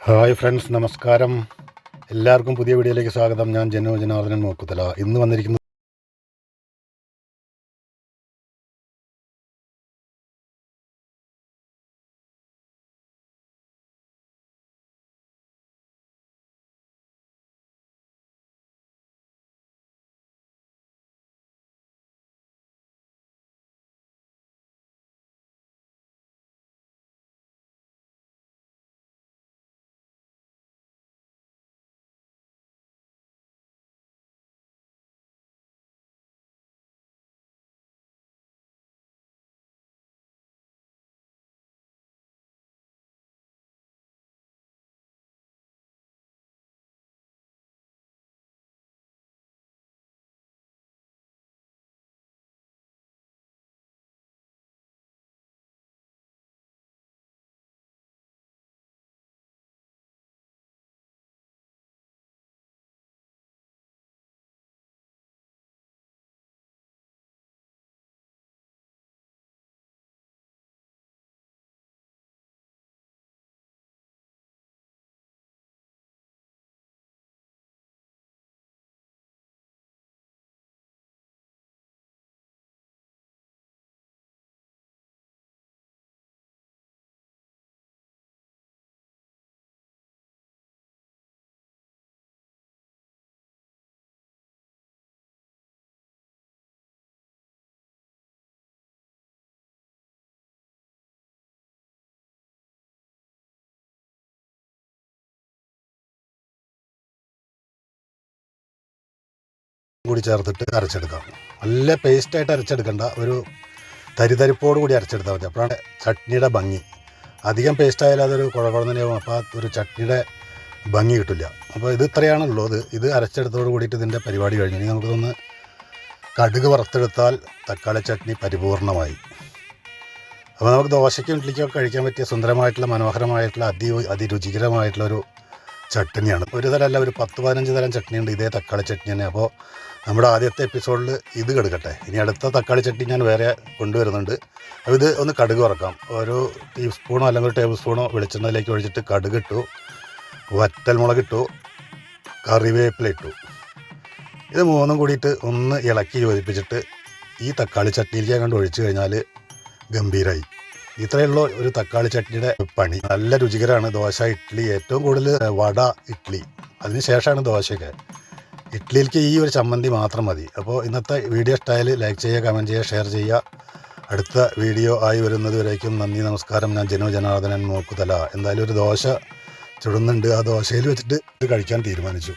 Hi friends നമസ്കാരം. എല്ലാവർക്കും പുതിയ വീഡിയോയിലേക്ക് സ്വാഗതം. ഞാൻ ജനോ ജനാർദ്ദനൻ മൂക്കുതല ഇന്ന് വന്നിരിക്കുന്നത് കൂടി ചേർത്തിട്ട് അരച്ചെടുക്കാം. നല്ല പേസ്റ്റായിട്ട് അരച്ചെടുക്കണ്ട ഒരു തരിതരിപ്പോട് കൂടി അരച്ചെടുത്താൽ മതി. അപ്പോഴാണ് ചട്നിയുടെ ഭംഗി. അധികം പേസ്റ്റ് ആയാലും അതൊരു കുഴകുഴന്നനെയാവും അപ്പോൾ ഒരു ചട്നിയുടെ ഭംഗി കിട്ടില്ല. അപ്പോൾ ഇത് ഇത്രയാണുള്ളത് ഇത് അരച്ചെടുത്തോട് കൂടിയിട്ട് ഇതിന്റെ പരിപാടി കഴിഞ്ഞു. ഇനി നമുക്കിതൊന്ന് കടുക് വറുത്തെടുത്താൽ തക്കാളി ചട്നി പരിപൂർണമായി. അപ്പോൾ നമുക്ക് ദോശയ്ക്കും ഇഡ്ലിക്കും കഴിക്കാൻ പറ്റിയ സുന്ദരമായിട്ടുള്ള മനോഹരമായിട്ടുള്ള അതി അതിരുചികരമായിട്ടുള്ള ഒരു ചട്നിയാണ്. ഒരു അല്ല ഒരു പത്ത് പതിനഞ്ച് തരം ചട്നി ഉണ്ട് ഇതേ തക്കാളി ചട്നി തന്നെ. അപ്പോൾ നമ്മുടെ ആദ്യത്തെ എപ്പിസോഡിൽ ഇത് കെടുക്കട്ടെ. ഇനി അടുത്ത തക്കാളി ചട്നി ഞാൻ വേറെ കൊണ്ടുവരുന്നുണ്ട്. അപ്പോൾ ഇത് ഒന്ന് കടുക് വറക്കാം. ഒരു ടീസ്പൂണോ അല്ലെങ്കിൽ ഒരു ടേബിൾ സ്പൂണോ വെളിച്ചെണ്ണയിലേക്ക് ഒഴിച്ചിട്ട് കടുക് ഇട്ടു. വറ്റൽമുളക് ഇട്ടു. കറിവേപ്പില ഇട്ടു. ഇത് മൂന്നും കൂടിയിട്ട് ഒന്ന് ഇളക്കി യോജിപ്പിച്ചിട്ട് ഈ തക്കാളി ചട്നിയിലേക്ക് കണ്ട് ഒഴിച്ചു കഴിഞ്ഞാൽ ഗംഭീരമായി ഇത്രയുള്ള ഒരു തക്കാളി ചട്നിയുടെ പണി. നല്ല രുചികരമാണ് ദോശ ഇഡ്ഡലി ഏറ്റവും കൂടുതൽ വട ഇഡ്ഡലി അതിന് ശേഷമാണ് ദോശയൊക്കെ. ഇഡ്ഡലിക്ക് ഈ ഒരു ചമ്മന്തി മാത്രം മതി. അപ്പോൾ ഇന്നത്തെ വീഡിയോ ഇഷ്ടമായാൽ ലൈക്ക് ചെയ്യുക കമന്റ് ചെയ്യുക ഷെയർ ചെയ്യുക. അടുത്ത വീഡിയോ ആയി വരുന്നത് വരേക്കും നന്ദി നമസ്കാരം. ഞാൻ ജനോ ജനാർദ്ദനൻ നോക്കുതല എന്തായാലും ഒരു ദോശ ചുടുന്നുണ്ട്. ആ ദോശയിൽ വെച്ചിട്ട് കഴിക്കാൻ തീരുമാനിച്ചു.